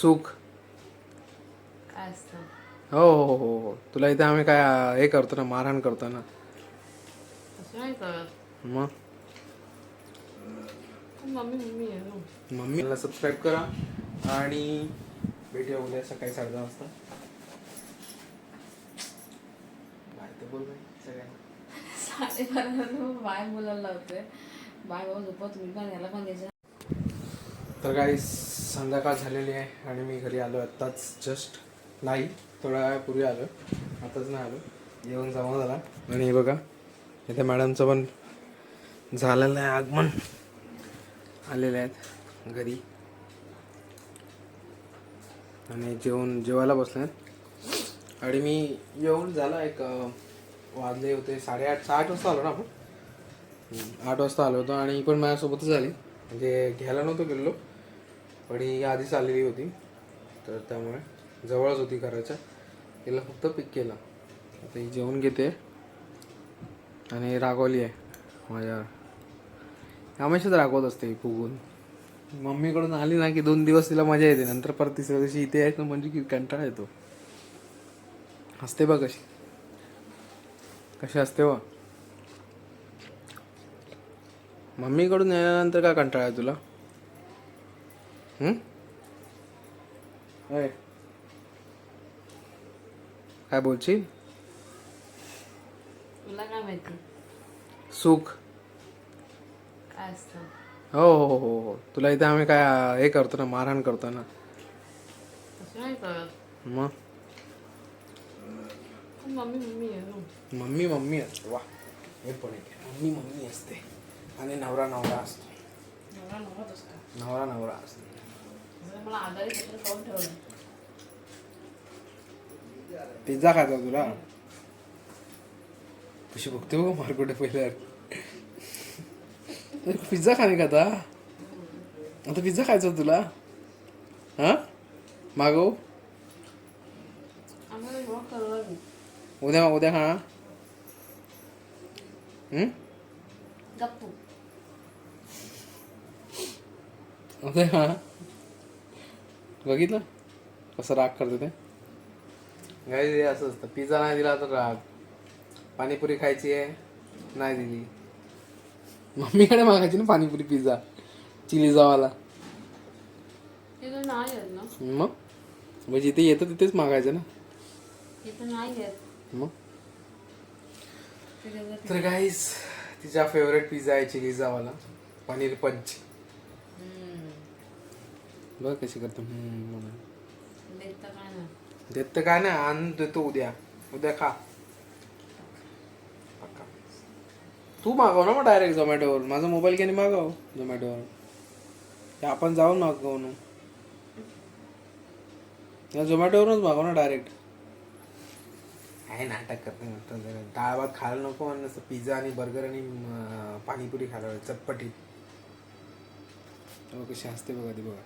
सुख. हो हो हो हो. तुला इथे आम्ही काय हे करतो ना मारहाण करतो ना. मग? मम्मी मम्मी आहे ना. मम्मीला सबस्क्राईब करा आणि भेटूया उद्या सकाळी साडे दहा वाजता. बाय तर बोल बाई सगळ्यांना. साडेबारा बाय बोलायला लावतोय. बाय बाबा झोपा तुम्ही पण याला पण घ्यायचं तर काही संध्याकाळ झालेली आहे आणि मी घरी आलो आत्ताच जस्ट नाही थोड्या वेळापूर्वी आलो. आताच नाही आलो. जेवण जमा झाला. आणि हे बघा इथे मॅडमचं पण झालेलं आहे आगमन. आलेले आहेत घरी. आणि जेवण जेवायला बसले आहेत. आणि मी येऊन झाला एक वाजले होते साडेआठ आठ वाजता आलो ना आपण. आठ वाजता आलो होतो आणि पण माझ्यासोबतच आली म्हणजे घ्यायला नव्हतो गेलो पण ही आधीच आलेली होती. तर त्यामुळे जवळच होती घराच्या तिला फक्त पिक केला. आता ही जेवण घेते. आणि रागवली आहे माझ्यावर. हमेशाच रागवत असते ही फुगून. मम्मीकडून आली ना की दोन दिवस तिला मजा येते. नंतर परत तिसऱ्या दिवशी इथे यायचं म्हणजे की कंटाळा येतो. हसते बघ कशी. कशी असते बा मम्मीकडून येण्यानंतर काय कंटाळा आहे तुला? काय बोलशील? तुला काय माहिती? सुख. काय असतं? हो हो हो हो हो. तुला इथे आम्ही काय हे करतो ना मारहाण करतो ना. असं नाही कळत मग? मम्मी मम्मी आहे ना. मम्मी मम्मी असते. वा. हे पण एक. आहे. मम्मी मम्मी असते. आणि नवरा नवरा असतो. नवरा नवराच असतो नवरा नवरा असतो. मला आजारी पत्र खाऊन ठेवलं. पिझ्झा खायचा तुला? कशी बघते बघ मार्केट पिझ्झा खाणे का आता? आता पिझ्झा खायचा तुला? हा? मागव. उद्या उद्या खा? गप्पू. उद्या खा बघितलं? कसं राग करते ते? गाई असं असतं. पिझ्झा नाही दिला तर राग. पाणीपुरी खायची आहे नाही दिली. मम्मीकडे मागायची ना पाणीपुरी पिझ्झा. चिली जावाला. ते तर नाही येत ना. मग? म्हणजे जिथे येतं तिथेच मागायचं ना. मग? तर गाईस तिचा फेवरेट पिझ्झा आहे चिली जावाला. पनीर पंच. बघ कशी करतो. देत तर काय नाही देत तर काय नाही आण देतो उद्या. उद्या खा. तू मागव ना मग डायरेक्ट झोमॅटोवर माझा मोबाईल घेणे मागव झोमॅटोवर आपण जाऊन मागव ना. या झोमॅटोवरूनच मागव ना डायरेक्ट काय नाटक करते. डाळ भात खायला नको आणि नुसतं पिझ्झा आणि बर्गर आणि पाणीपुरी खायला हवी, चटपटीत. हो कशी असते बघा ती बघा.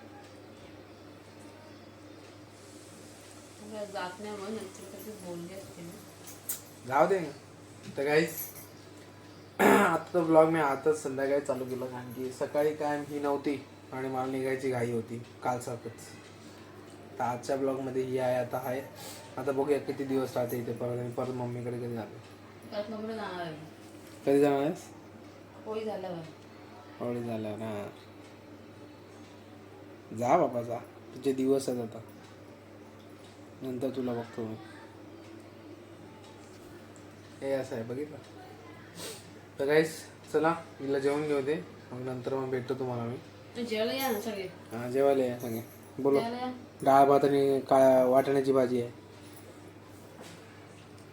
मला जात नाही म्हणून नंतर कधी बोलली असते ना. जाऊ दे. तर काहीच आता ब्लॉग मी आताच संध्याकाळी चालू केलं कारण की सकाळी काय ही नव्हती आणि मला निघायची घाई होती काल सारखंच. तर आजच्या ब्लॉगमध्ये ही आहे आता आहे. आता बघूया किती दिवस राहते इथे. परत आणि परत मम्मीकडे कधी जाते परत मग जाणार आहे कधी जाणार आहेस? होळी झाल्यावर. होळी झालं ना जा बाबा जा. तुझे दिवस आहेत आता. नंतर तुला बघतो मी. हे असं आहे बघितलं? तर काहीच चला हिला जेवण घेऊ दे. मग नंतर मग भेटतो तुम्हाला मी. तू जेवायला या ना सगळे. हा जेवायला या सगळे. बोलो. जेवायला या. डाळ भात आणि काय वाटाण्याची भाजी आहे.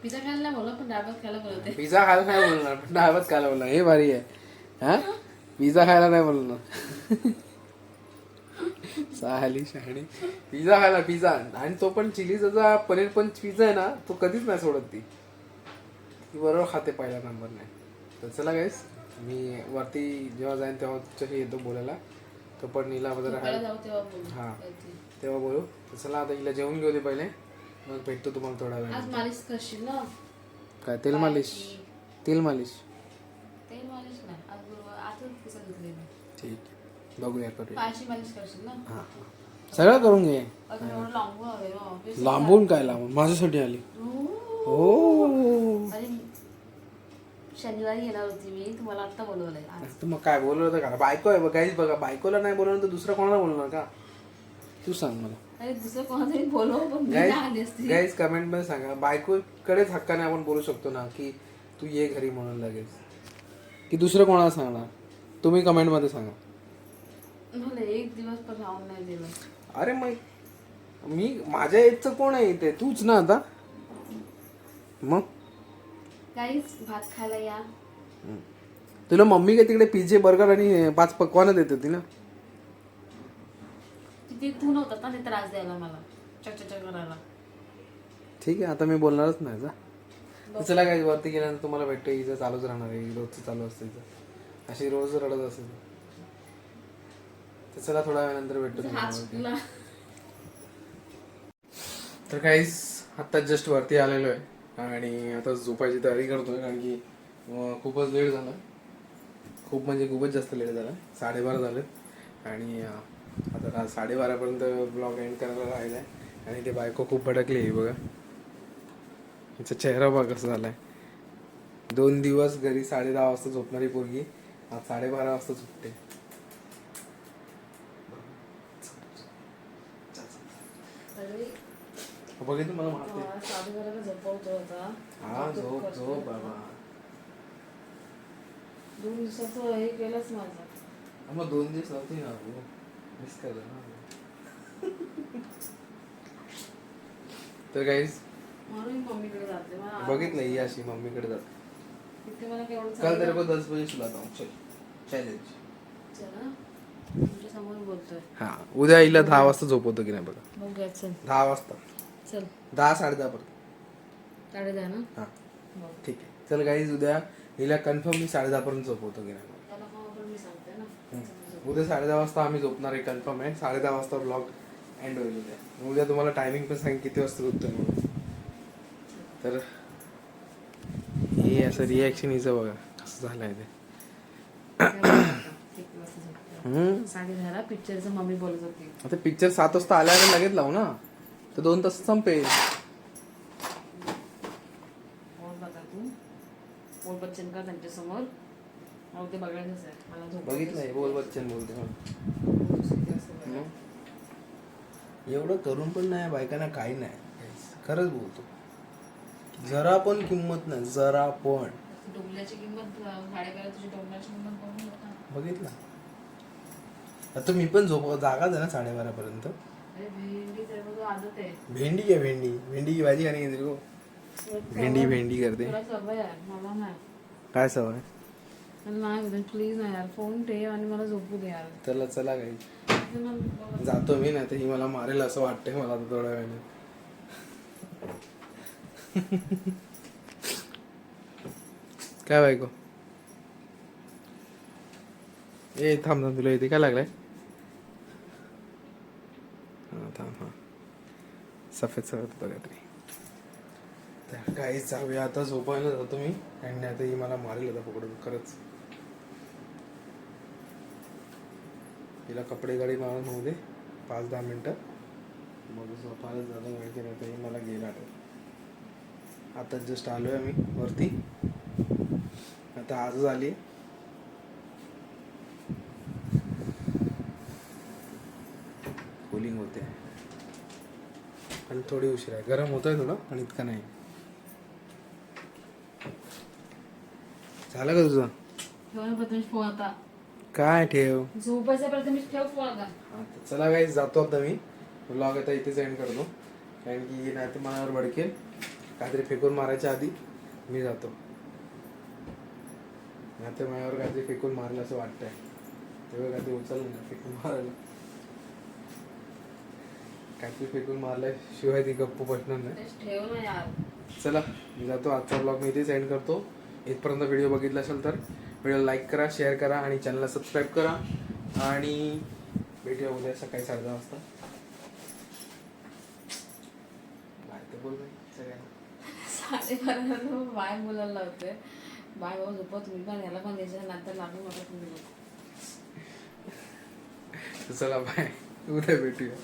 पिझ्झा खायला नाही बोला पण खायला बोलवते. पिझ्झा खायला नाही बोलणार पण डाळ भात खायला बोलणार. हे भारी आहे. हा? पिझ्झा खायला नाही बोलणार. साली शहाणी. पिझ्झा खायला पिझ्झा. आणि तो पण चिलीचा पनीर पण पिझ्झा आहे ना तो कधीच नाही सोडत ती. ती बरोबर खाते पहिला नंबर नाही तर चला गाईस मी वरती जेव्हा जाईन तेव्हा तुझ्याशी येतो बोलायला. तो पण नीला वगैरे हा. तेव्हा बोलू. तर चला आता हिला जेवून घेऊ दे पहिले. मग भेटतो तुम्हाला थोडा वेळ मालिश करशील ना? काय तेल मालिश? तेल मालिश. तेल मालिश नाही. ठीक आहे. बघूया करूया. पायाची मालिश करशील ना? हां. सगळं करून घे. एवढं लांबून आले. ऑफिस लांबून काय लांबून? माझ्यासाठी आली. हो. अरे शनिवारी येणार होती मी. तुम्हाला आत्ता बोलवलंय. आज. तर मग काय बोलवलं होतं का? बायको आहे काहीच बघा. बायकोला नाही बोलवलं तर दुसरं कोणाला बोलणार का? तू सांग मला. अरे दुसरं कोणातरी बोलव पण मी नाही आली असती. गाईज कमेंटमध्ये सांगा. बायकोकडेच हक्काने आपण बोलू शकतो ना की तू ये घरी म्हणून लगेच. की दुसरं कोणाला सांगणार? तुम्ही कमेंटमध्ये सांगा. मला एक दिवस पण राहून नाही दिलं अरे मग मी माझ्या एजचं कोण आहे इथे? तूच ना आता. मग? काहीच भात खायला या. तुला मम्मी काय तिकडे पिझ्झे बर्गर आणि पाच पकवानं देत होती ना तिथे तू नव्हता ना ते त्रास द्यायला मला. करायला. ठीक आहे आता मी बोलणारच नाही जा तर चला काय वरती गेल्यानंतर तुम्हाला भेटतं हिचं चालूच राहणार आहे रोजचं चालू असतं हिचं अशी रोज रडत असेल. तर चला थोड्या वेळानंतर भेटतो तुम्हाला. तुला तर काहीच आत्ता जस्ट वरती आलेलो आहे आणि आता झोपायची तयारी करतोय कारण की खूपच लेट झाला. खूप म्हणजे खूपच जास्त लेट झाला. साडेबारा झालेत. आणि आता साडेबारापर्यंत ब्लॉग एंड करायला राहिला आहे आणि ते बायको खूप भडकली आहे बघा. हिचा चेहरा बघा कसा झालाय. दोन दिवस घरी साडे दहा वाजता झोपणारी पोरगी आज साडेबारा वाजता झोपते तरी बघितलं मला मारते झोपवतो हा झोप झोप बाबा. दोन दिवसाचं हे केलंच माझं. मग दोन दिवस नव्हती ना भाऊ मिस ना तर काहीच म्हणून मी मम्मीकडे जाते. बघितलं ही अशी मम्मीकडे जात. तिथे मला केवढं कल तेरे को दस बजे सुलाता हूँ चल. चॅलेंज चला तुमच्यासमोर बोलतोय. हा उद्या हिला दहा वाजता झोपवतो की नाही बघा? दहा वाजता. चल. दहा साडे दहा पर्यंत साडे दहा ना? हा. ठीक आहे. चल काहीच उद्या हिला कन्फर्म मी साडे दहा पर्यंत झोपवतो. त्याला पण मी सांगते ना. उद्या साडे दहा वाजता आम्ही झोपणार आहे कन्फर्म आहे. साडे दहा वाजता ब्लॉग एंड होईल उद्या. उद्या तुम्हाला टायमिंग पण सांग किती वाजता झोपतोय म्हणून. तर हे असं रिॲक्शन हिचं बघा कसं झालंय ते. एक वाजता झोपते. हम्म. साडे दहाला पिक्चरचं मम्मी बोलत होती. आता पिक्चर सात वाजता आल्यावर लगेच लावू ना. तर दोन तास संपेल. बोल बघा तू. बोल बच्चन का त्यांच्यासमोर? मला ते बघायचंच आहे. मला झोप बघितलंय बोल बच्चन बोलते मग. एवढं करून पण नाही बायकांना काही नाही. खरंच बोलतो. जरा पण किंमत नाही जरा पण. डोंगल्याची किंमत साडेबारा तुझी डोंगल्याची किंमत बघून बघा. बघितलं. आता मी पण झोप जागाच आहे ना साडेबारा पर्यंत अरे भेंडी आहे. भेंडी भेंडी भेंडी. की भाजी खाणे गो भेंडी भेंडी करते. काय सवय? नाही प्लीज नाही यार. फोन ठेव आणि मला झोपू दे यार. चला चला काही. जातो मी नाही तर ही मला मारेल असं वाटतंय मला आता थोड्या वेळाने. काय बायको? ए थांब थांब तुला इथे काय लागलंय? आता थांब हा. सफेद सफेद होतं काहीतरी तर. काही जाऊया. आता झोपायला जातो मी आणि नाही ही मला मारेल आता पकडून खरंच. तिला कपडे गाडी मारून होऊ दे. पाच दहा मिनटं. मग झोपायला झालं वेळ नाही तर ही मला गेला आता जस्ट आलो आहे मी वरती. आता आज आली कूलिंग होते पण थोडी उशीर आहे. गरम होत आहे थोडं पण इतकं नाही. झालं का तुझं? काय ठेव? चला काही जातो आता मी. ब्लॉग आता इथेच एंड करतो. कारण की नाही तर मनावर भडकेल. काहीतरी फेकून मारायच्या आधी मी जातो. नाही तर माझ्यावर काहीतरी फेकून मारलं असं वाटतंय. तेव्हा काहीतरी उचललं ना फेकून मारायला. काहीतरी फेकून मारल्याशिवाय ती गप्प बसणार नाही. चला मी जातो. आजचा ब्लॉग मी इथेच एंड करतो. इथपर्यंत व्हिडिओ बघितला असेल तर व्हिडिओ लाईक करा शेअर करा आणि चॅनलला सबस्क्राईब करा. आणि भेटूया उद्या सकाळी साडे दहा वाजता. बाय तर बोल बाई सगळ्यांना. साडेबारा बाय बोलायला लावते बाय बाबा झोपा तुम्ही पण. याला पण द्यायचं नंतर लागून मला तुम्ही चला बाय. उद्या भेटूया.